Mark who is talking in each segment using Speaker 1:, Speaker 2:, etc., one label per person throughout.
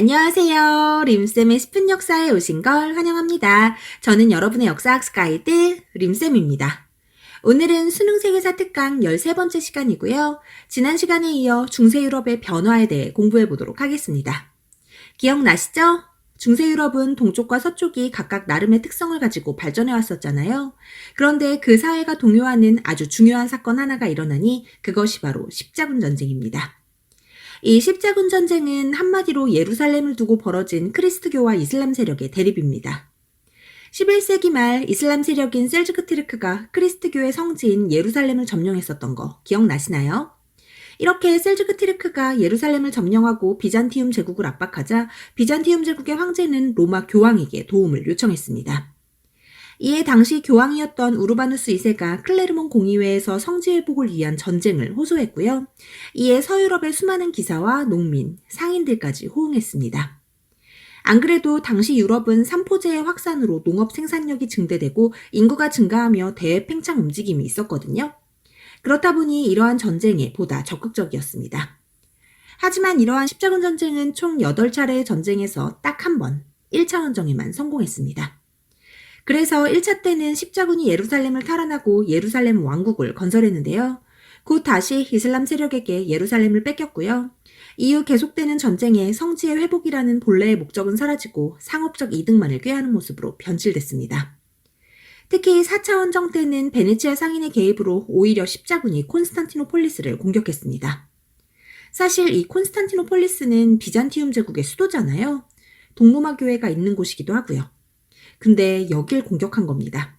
Speaker 1: 안녕하세요. 림쌤의 10분 역사에 오신 걸 환영합니다. 저는 여러분의 역사학습 가이드 림쌤입니다. 오늘은 수능 세계사 특강 13번째 시간이고요. 지난 시간에 이어 중세 유럽의 변화에 대해 공부해 보도록 하겠습니다. 기억나시죠? 중세 유럽은 동쪽과 서쪽이 각각 나름의 특성을 가지고 발전해 왔었잖아요. 그런데 그 사회가 동요하는 아주 중요한 사건 하나가 일어나니 그것이 바로 십자군 전쟁입니다. 이 십자군 전쟁은 한마디로 예루살렘을 두고 벌어진 크리스트교와 이슬람 세력의 대립입니다. 11세기 말 이슬람 세력인 셀주크 티르크가 크리스트교의 성지인 예루살렘을 점령했었던 거 기억나시나요? 이렇게 셀주크 티르크가 예루살렘을 점령하고 비잔티움 제국을 압박하자 비잔티움 제국의 황제는 로마 교황에게 도움을 요청했습니다. 이에 당시 교황이었던 우르바누스 2세가 클레르몬 공의회에서 성지 회복을 위한 전쟁을 호소했고요. 이에 서유럽의 수많은 기사와 농민, 상인들까지 호응했습니다. 안 그래도 당시 유럽은 삼포제의 확산으로 농업 생산력이 증대되고 인구가 증가하며 대외 팽창 움직임이 있었거든요. 그렇다 보니 이러한 전쟁에 보다 적극적이었습니다. 하지만 이러한 십자군 전쟁은 총 8차례의 전쟁에서 딱 한 번, 1차 원정에만 성공했습니다. 그래서 1차 때는 십자군이 예루살렘을 탈환하고 예루살렘 왕국을 건설했는데요. 곧 다시 이슬람 세력에게 예루살렘을 뺏겼고요. 이후 계속되는 전쟁에 성지의 회복이라는 본래의 목적은 사라지고 상업적 이득만을 꾀하는 모습으로 변질됐습니다. 특히 4차 원정 때는 베네치아 상인의 개입으로 오히려 십자군이 콘스탄티노폴리스를 공격했습니다. 사실 이 콘스탄티노폴리스는 비잔티움 제국의 수도잖아요. 동로마 교회가 있는 곳이기도 하고요. 근데 여길 공격한 겁니다.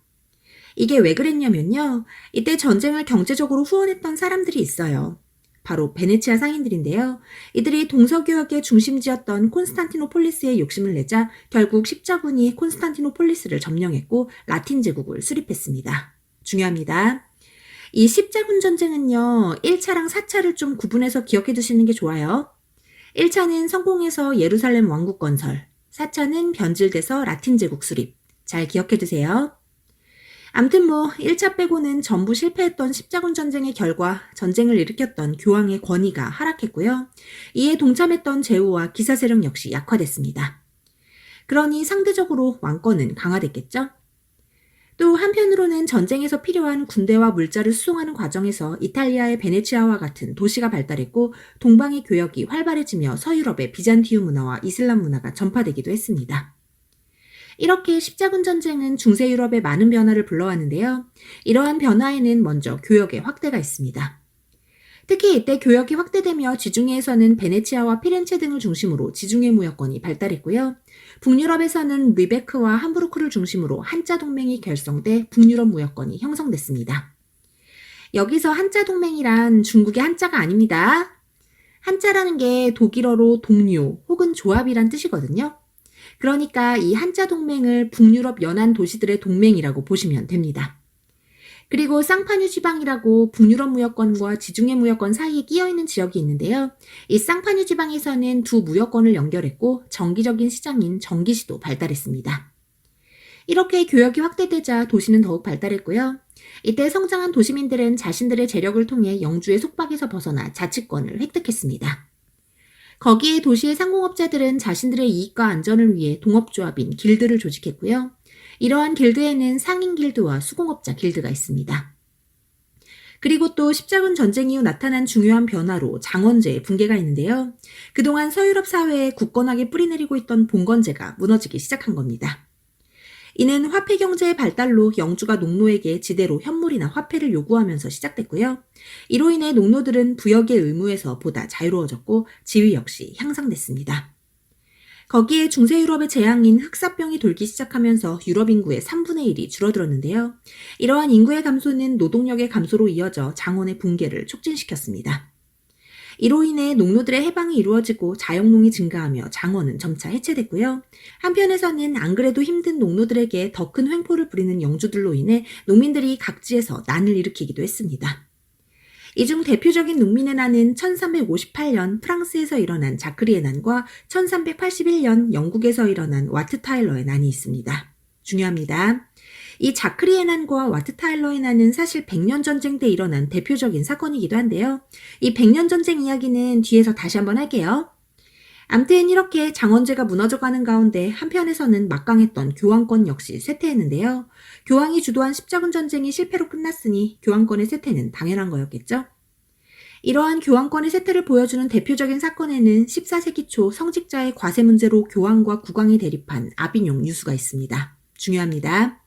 Speaker 1: 이게 왜 그랬냐면요. 이때 전쟁을 경제적으로 후원했던 사람들이 있어요. 바로 베네치아 상인들인데요. 이들이 동서교역의 중심지였던 콘스탄티노폴리스에 욕심을 내자 결국 십자군이 콘스탄티노폴리스를 점령했고 라틴 제국을 수립했습니다. 중요합니다. 이 십자군 전쟁은요, 1차랑 4차를 좀 구분해서 기억해 두시는 게 좋아요. 1차는 성공해서 예루살렘 왕국 건설, 4차는 변질돼서 라틴 제국 수립. 잘 기억해 두세요. 암튼 뭐 1차 빼고는 전부 실패했던 십자군 전쟁의 결과 전쟁을 일으켰던 교황의 권위가 하락했고요. 이에 동참했던 제후와 기사 세력 역시 약화됐습니다. 그러니 상대적으로 왕권은 강화됐겠죠? 또 한편으로는 전쟁에서 필요한 군대와 물자를 수송하는 과정에서 이탈리아의 베네치아와 같은 도시가 발달했고 동방의 교역이 활발해지며 서유럽의 비잔티움 문화와 이슬람 문화가 전파되기도 했습니다. 이렇게 십자군 전쟁은 중세 유럽의 많은 변화를 불러왔는데요. 이러한 변화에는 먼저 교역의 확대가 있습니다. 특히 이때 교역이 확대되며 지중해에서는 베네치아와 피렌체 등을 중심으로 지중해 무역권이 발달했고요. 북유럽에서는 리베크와 함부르크를 중심으로 한자 동맹이 결성돼 북유럽 무역권이 형성됐습니다. 여기서 한자 동맹이란 중국의 한자가 아닙니다. 한자라는 게 독일어로 동료 혹은 조합이란 뜻이거든요. 그러니까 이 한자 동맹을 북유럽 연안 도시들의 동맹이라고 보시면 됩니다. 그리고 쌍파뉴 지방이라고 북유럽 무역권과 지중해 무역권 사이에 끼어 있는 지역이 있는데요. 이 쌍파뉴 지방에서는 두 무역권을 연결했고 정기적인 시장인 정기시도 발달했습니다. 이렇게 교역이 확대되자 도시는 더욱 발달했고요. 이때 성장한 도시민들은 자신들의 재력을 통해 영주의 속박에서 벗어나 자치권을 획득했습니다. 거기에 도시의 상공업자들은 자신들의 이익과 안전을 위해 동업조합인 길드를 조직했고요. 이러한 길드에는 상인 길드와 수공업자 길드가 있습니다. 그리고 또 십자군 전쟁 이후 나타난 중요한 변화로 장원제의 붕괴가 있는데요. 그동안 서유럽 사회에 굳건하게 뿌리내리고 있던 봉건제가 무너지기 시작한 겁니다. 이는 화폐 경제의 발달로 영주가 농노에게 지대로 현물이나 화폐를 요구하면서 시작됐고요. 이로 인해 농노들은 부역의 의무에서 보다 자유로워졌고 지위 역시 향상됐습니다. 거기에 중세 유럽의 재앙인 흑사병이 돌기 시작하면서 유럽 인구의 3분의 1이 줄어들었는데요. 이러한 인구의 감소는 노동력의 감소로 이어져 장원의 붕괴를 촉진시켰습니다. 이로 인해 농노들의 해방이 이루어지고 자영농이 증가하며 장원은 점차 해체됐고요. 한편에서는 안 그래도 힘든 농노들에게 더 큰 횡포를 부리는 영주들로 인해 농민들이 각지에서 난을 일으키기도 했습니다. 이 중 대표적인 농민의 난은 1358년 프랑스에서 일어난 자크리의 난과 1381년 영국에서 일어난 와트 타일러의 난이 있습니다. 중요합니다. 이 자크리의 난과 와트 타일러의 난은 사실 100년 전쟁 때 일어난 대표적인 사건이기도 한데요. 이 100년 전쟁 이야기는 뒤에서 다시 한번 할게요. 암튼 이렇게 장원제가 무너져가는 가운데 한편에서는 막강했던 교황권 역시 쇠퇴했는데요. 교황이 주도한 십자군 전쟁이 실패로 끝났으니 교황권의 쇠퇴는 당연한 거였겠죠. 이러한 교황권의 쇠퇴를 보여주는 대표적인 사건에는 14세기 초 성직자의 과세 문제로 교황과 국왕이 대립한 아비뇽 유수가 있습니다. 중요합니다.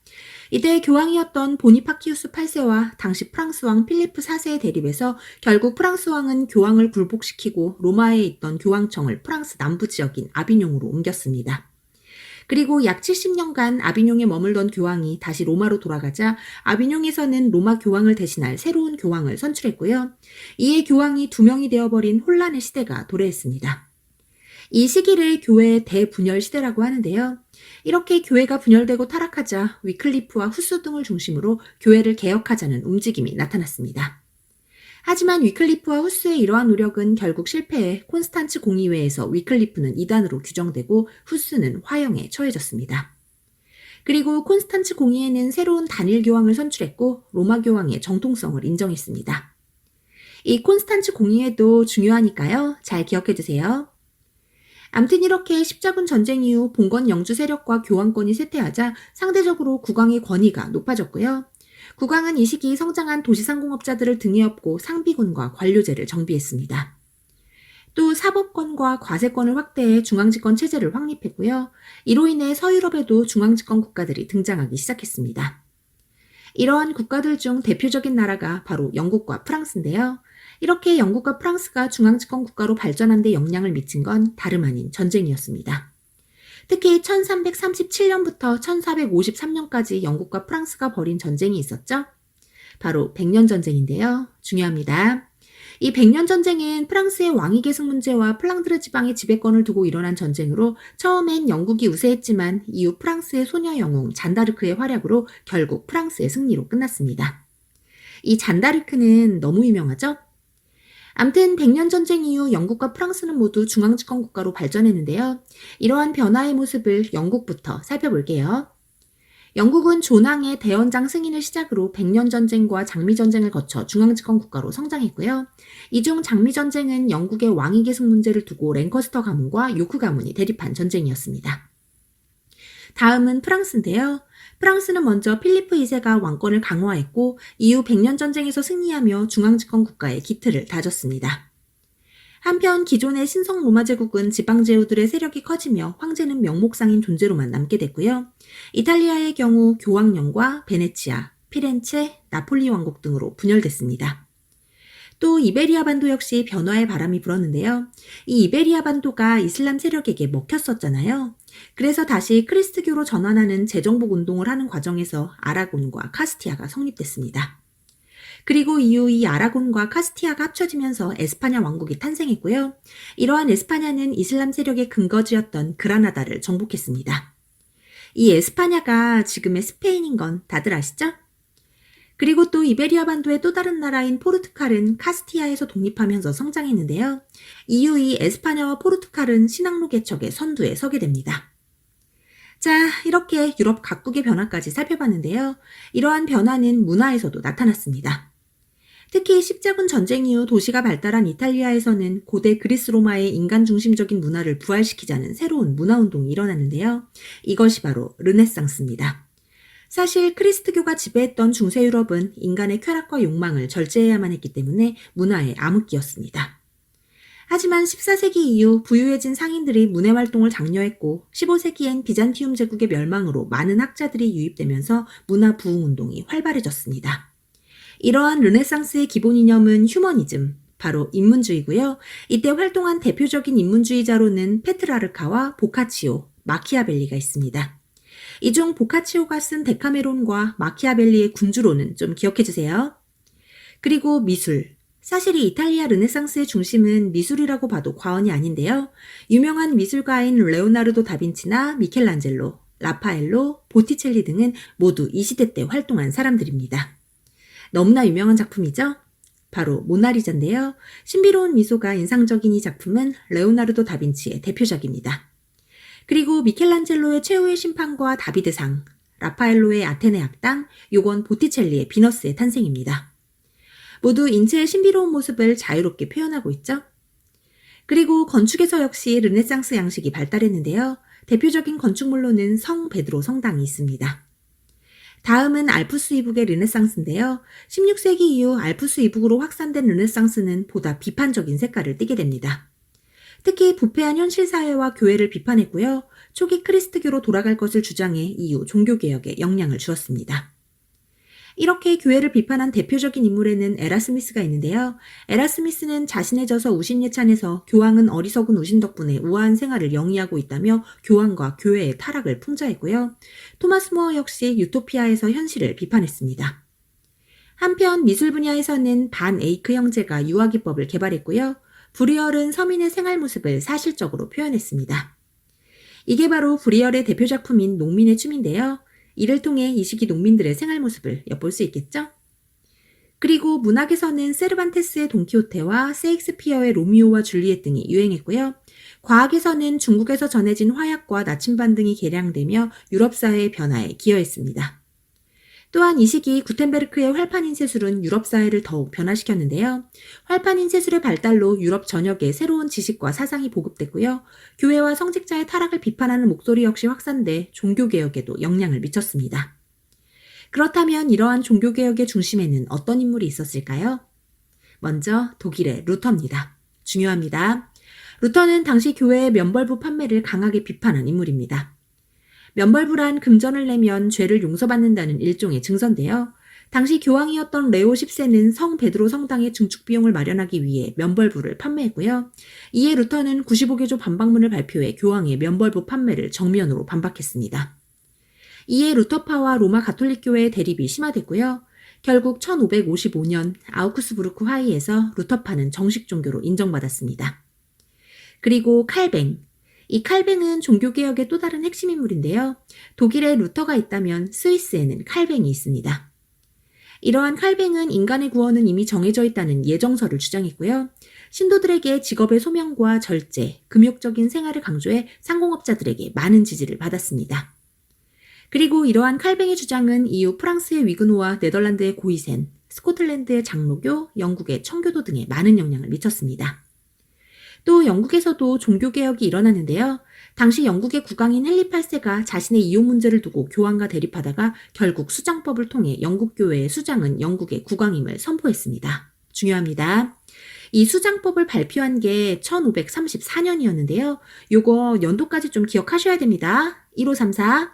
Speaker 1: 이때 교황이었던 보니파키우스 8세와 당시 프랑스 왕 필리프 4세의 대립에서 결국 프랑스 왕은 교황을 굴복시키고 로마에 있던 교황청을 프랑스 남부 지역인 아비뇽으로 옮겼습니다. 그리고 약 70년간 아비뇽에 머물던 교황이 다시 로마로 돌아가자 아비뇽에서는 로마 교황을 대신할 새로운 교황을 선출했고요. 이에 교황이 두 명이 되어버린 혼란의 시대가 도래했습니다. 이 시기를 교회의 대분열 시대라고 하는데요. 이렇게 교회가 분열되고 타락하자 위클리프와 후스 등을 중심으로 교회를 개혁하자는 움직임이 나타났습니다. 하지만 위클리프와 후스의 이러한 노력은 결국 실패해 콘스탄츠 공의회에서 위클리프는 이단으로 규정되고 후스는 화형에 처해졌습니다. 그리고 콘스탄츠 공의회는 새로운 단일 교황을 선출했고 로마 교황의 정통성을 인정했습니다. 이 콘스탄츠 공의회도 중요하니까요. 잘 기억해 두세요. 암튼 이렇게 십자군 전쟁 이후 봉건 영주 세력과 교황권이 쇠퇴하자 상대적으로 국왕의 권위가 높아졌고요. 국왕은 이 시기 성장한 도시상공업자들을 등에 업고 상비군과 관료제를 정비했습니다. 또 사법권과 과세권을 확대해 중앙집권 체제를 확립했고요. 이로 인해 서유럽에도 중앙집권 국가들이 등장하기 시작했습니다. 이러한 국가들 중 대표적인 나라가 바로 영국과 프랑스인데요. 이렇게 영국과 프랑스가 중앙집권 국가로 발전한 데 영향을 미친 건 다름 아닌 전쟁이었습니다. 특히 1337년부터 1453년까지 영국과 프랑스가 벌인 전쟁이 있었죠. 바로 백년 전쟁인데요. 중요합니다. 이 백년 전쟁은 프랑스의 왕위 계승 문제와 플랑드르 지방의 지배권을 두고 일어난 전쟁으로 처음엔 영국이 우세했지만 이후 프랑스의 소녀 영웅 잔다르크의 활약으로 결국 프랑스의 승리로 끝났습니다. 이 잔다르크는 너무 유명하죠? 암튼 백년 전쟁 이후 영국과 프랑스는 모두 중앙집권 국가로 발전했는데요. 이러한 변화의 모습을 영국부터 살펴볼게요. 영국은 조낭의 대원장 승인을 시작으로 백년 전쟁과 장미 전쟁을 거쳐 중앙집권 국가로 성장했고요. 이 중 장미 전쟁은 영국의 왕위 계승 문제를 두고 랭커스터 가문과 요크 가문이 대립한 전쟁이었습니다. 다음은 프랑스인데요. 프랑스는 먼저 필리프 2세가 왕권을 강화했고 이후 백년 전쟁에서 승리하며 중앙집권 국가의 기틀을 다졌습니다. 한편 기존의 신성 로마 제국은 지방 제후들의 세력이 커지며 황제는 명목상인 존재로만 남게 됐고요. 이탈리아의 경우 교황령과 베네치아, 피렌체, 나폴리 왕국 등으로 분열됐습니다. 또 이베리아 반도 역시 변화의 바람이 불었는데요. 이 이베리아 반도가 이슬람 세력에게 먹혔었잖아요. 그래서 다시 크리스트교로 전환하는 재정복 운동을 하는 과정에서 아라곤과 카스티아가 성립됐습니다. 그리고 이후 이 아라곤과 카스티아가 합쳐지면서 에스파냐 왕국이 탄생했고요. 이러한 에스파냐는 이슬람 세력의 근거지였던 그라나다를 정복했습니다. 이 에스파냐가 지금의 스페인인 건 다들 아시죠? 그리고 또 이베리아 반도의 또 다른 나라인 포르투갈은 카스티아에서 독립하면서 성장했는데요. 이후 이 에스파냐와 포르투갈은 신앙로 개척의 선두에 서게 됩니다. 자, 이렇게 유럽 각국의 변화까지 살펴봤는데요. 이러한 변화는 문화에서도 나타났습니다. 특히 십자군 전쟁 이후 도시가 발달한 이탈리아에서는 고대 그리스 로마의 인간 중심적인 문화를 부활시키자는 새로운 문화 운동이 일어났는데요. 이것이 바로 르네상스입니다. 사실 크리스트교가 지배했던 중세 유럽은 인간의 쾌락과 욕망을 절제해야만 했기 때문에 문화의 암흑기였습니다. 하지만 14세기 이후 부유해진 상인들이 문해 활동을 장려했고 15세기엔 비잔티움 제국의 멸망으로 많은 학자들이 유입되면서 문화 부흥 운동이 활발해졌습니다. 이러한 르네상스의 기본 이념은 휴머니즘, 바로 인문주의고요. 이때 활동한 대표적인 인문주의자로는 페트라르카와 보카치오, 마키아벨리가 있습니다. 이 중 보카치오가 쓴 데카메론과 마키아벨리의 군주로는 좀 기억해 주세요. 그리고 미술. 사실 이 이탈리아 르네상스의 중심은 미술이라고 봐도 과언이 아닌데요. 유명한 미술가인 레오나르도 다빈치나 미켈란젤로, 라파엘로, 보티첼리 등은 모두 이 시대 때 활동한 사람들입니다. 너무나 유명한 작품이죠? 바로 모나리자인데요. 신비로운 미소가 인상적인 이 작품은 레오나르도 다빈치의 대표작입니다. 그리고 미켈란젤로의 최후의 심판과 다비드상, 라파엘로의 아테네 악당, 요건 보티첼리의 비너스의 탄생입니다. 모두 인체의 신비로운 모습을 자유롭게 표현하고 있죠? 그리고 건축에서 역시 르네상스 양식이 발달했는데요. 대표적인 건축물로는 성 베드로 성당이 있습니다. 다음은 알프스 이북의 르네상스인데요. 16세기 이후 알프스 이북으로 확산된 르네상스는 보다 비판적인 색깔을 띠게 됩니다. 특히 부패한 현실 사회와 교회를 비판했고요. 초기 크리스트교로 돌아갈 것을 주장해 이후 종교개혁에 영향을 주었습니다. 이렇게 교회를 비판한 대표적인 인물에는 에라스미스가 있는데요. 에라스미스는 자신의 저서 우신예찬에서 교황은 어리석은 우신 덕분에 우아한 생활을 영위하고 있다며 교황과 교회의 타락을 풍자했고요. 토마스 모어 역시 유토피아에서 현실을 비판했습니다. 한편 미술 분야에서는 반 에이크 형제가 유아기법을 개발했고요. 브리얼은 서민의 생활 모습을 사실적으로 표현했습니다. 이게 바로 브리얼의 대표 작품인 농민의 춤인데요. 이를 통해 이 시기 농민들의 생활 모습을 엿볼 수 있겠죠? 그리고 문학에서는 세르반테스의 돈키호테와 세익스피어의 로미오와 줄리엣 등이 유행했고요. 과학에서는 중국에서 전해진 화약과 나침반 등이 개량되며 유럽 사회의 변화에 기여했습니다. 또한 이 시기 구텐베르크의 활판인 세술은 유럽 사회를 더욱 변화시켰는데요. 활판인 세술의 발달로 유럽 전역에 새로운 지식과 사상이 보급됐고요. 교회와 성직자의 타락을 비판하는 목소리 역시 확산돼 종교개혁에도 영향을 미쳤습니다. 그렇다면 이러한 종교개혁의 중심에는 어떤 인물이 있었을까요? 먼저 독일의 루터입니다. 중요합니다. 루터는 당시 교회의 면벌부 판매를 강하게 비판한 인물입니다. 면벌부란 금전을 내면 죄를 용서받는다는 일종의 증서인데요. 당시 교황이었던 레오 10세는 성 베드로 성당의 증축 비용을 마련하기 위해 면벌부를 판매했고요. 이에 루터는 95개조 반박문을 발표해 교황의 면벌부 판매를 정면으로 반박했습니다. 이에 루터파와 로마 가톨릭 교회의 대립이 심화됐고요. 결국 1555년 아우크스부르크 화의에서 루터파는 정식 종교로 인정받았습니다. 그리고 칼뱅, 이 칼뱅은 종교개혁의 또 다른 핵심 인물인데요. 독일에 루터가 있다면 스위스에는 칼뱅이 있습니다. 이러한 칼뱅은 인간의 구원은 이미 정해져 있다는 예정서를 주장했고요. 신도들에게 직업의 소명과 절제, 금욕적인 생활을 강조해 상공업자들에게 많은 지지를 받았습니다. 그리고 이러한 칼뱅의 주장은 이후 프랑스의 위그노와 네덜란드의 고이센, 스코틀랜드의 장로교, 영국의 청교도 등에 많은 영향을 미쳤습니다. 또 영국에서도 종교개혁이 일어났는데요. 당시 영국의 국왕인 헨리 8세가 자신의 이혼 문제를 두고 교황과 대립하다가 결국 수장법을 통해 영국 교회의 수장은 영국의 국왕임을 선포했습니다. 중요합니다. 이 수장법을 발표한 게 1534년이었는데요. 요거 연도까지 좀 기억하셔야 됩니다. 1534.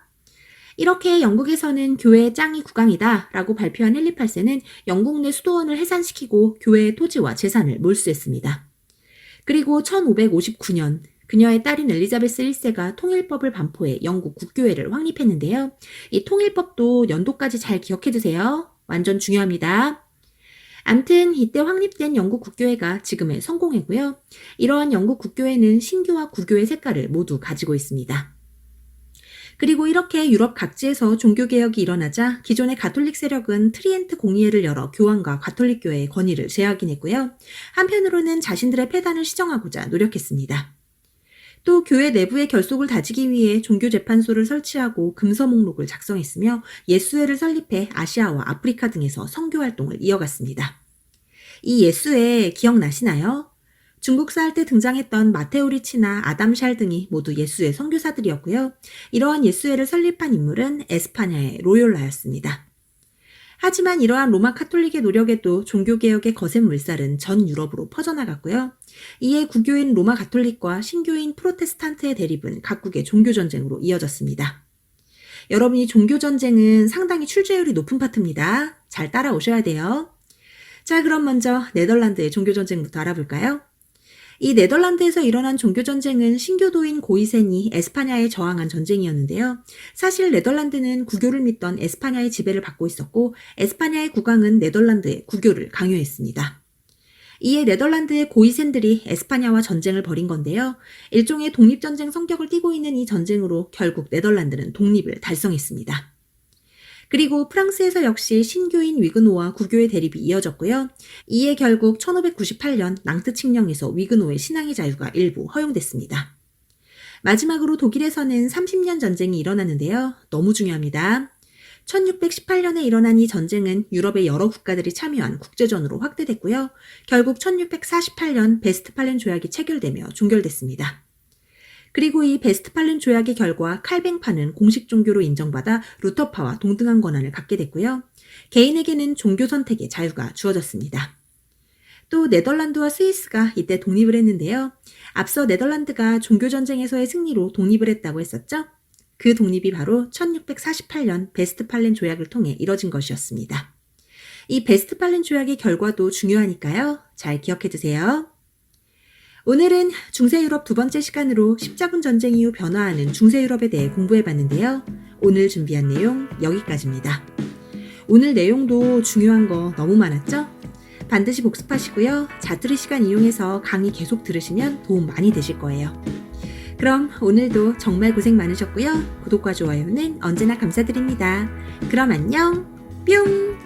Speaker 1: 이렇게 영국에서는 교회의 짱이 국왕이다 라고 발표한 헨리 8세는 영국 내 수도원을 해산시키고 교회의 토지와 재산을 몰수했습니다. 그리고 1559년 그녀의 딸인 엘리자베스 1세가 통일법을 반포해 영국 국교회를 확립했는데요. 이 통일법도 연도까지 잘 기억해 두세요. 완전 중요합니다. 암튼 이때 확립된 영국 국교회가 지금의 성공회고요. 이러한 영국 국교회는 신교와 구교의 색깔을 모두 가지고 있습니다. 그리고 이렇게 유럽 각지에서 종교개혁이 일어나자 기존의 가톨릭 세력은 트리엔트 공의회를 열어 교황과 가톨릭 교회의 권위를 제약인했고요. 한편으로는 자신들의 폐단을 시정하고자 노력했습니다. 또 교회 내부의 결속을 다지기 위해 종교재판소를 설치하고 금서 목록을 작성했으며 예수회를 설립해 아시아와 아프리카 등에서 선교 활동을 이어갔습니다. 이 예수회 기억나시나요? 중국사 할 때 등장했던 마테오 리치나 아담 샬 등이 모두 예수의 선교사들이었고요. 이러한 예수회를 설립한 인물은 에스파냐의 로욜라였습니다. 하지만 이러한 로마 카톨릭의 노력에도 종교개혁의 거센 물살은 전 유럽으로 퍼져나갔고요. 이에 구교인 로마 가톨릭과 신교인 프로테스탄트의 대립은 각국의 종교전쟁으로 이어졌습니다. 여러분이 종교전쟁은 상당히 출제율이 높은 파트입니다. 잘 따라오셔야 돼요. 자, 그럼 먼저 네덜란드의 종교전쟁부터 알아볼까요? 이 네덜란드에서 일어난 종교 전쟁은 신교도인 고이센이 에스파냐에 저항한 전쟁이었는데요. 사실 네덜란드는 구교를 믿던 에스파냐의 지배를 받고 있었고 에스파냐의 국왕은 네덜란드의 구교를 강요했습니다. 이에 네덜란드의 고이센들이 에스파냐와 전쟁을 벌인 건데요. 일종의 독립전쟁 성격을 띠고 있는 이 전쟁으로 결국 네덜란드는 독립을 달성했습니다. 그리고 프랑스에서 역시 신교인 위그노와 구교의 대립이 이어졌고요. 이에 결국 1598년 낭트 칙령에서 위그노의 신앙의 자유가 일부 허용됐습니다. 마지막으로 독일에서는 30년 전쟁이 일어났는데요. 너무 중요합니다. 1618년에 일어난 이 전쟁은 유럽의 여러 국가들이 참여한 국제전으로 확대됐고요. 결국 1648년 베스트팔렌 조약이 체결되며 종결됐습니다. 그리고 이 베스트팔렌 조약의 결과 칼뱅파는 공식 종교로 인정받아 루터파와 동등한 권한을 갖게 됐고요. 개인에게는 종교 선택의 자유가 주어졌습니다. 또 네덜란드와 스위스가 이때 독립을 했는데요. 앞서 네덜란드가 종교전쟁에서의 승리로 독립을 했다고 했었죠? 그 독립이 바로 1648년 베스트팔렌 조약을 통해 이뤄진 것이었습니다. 이 베스트팔렌 조약의 결과도 중요하니까요. 잘 기억해 두세요. 오늘은 중세유럽 두 번째 시간으로 십자군 전쟁 이후 변화하는 중세유럽에 대해 공부해 봤는데요. 오늘 준비한 내용 여기까지입니다. 오늘 내용도 중요한 거 너무 많았죠? 반드시 복습하시고요. 자투리 시간 이용해서 강의 계속 들으시면 도움 많이 되실 거예요. 그럼 오늘도 정말 고생 많으셨고요. 구독과 좋아요는 언제나 감사드립니다. 그럼 안녕! 뿅!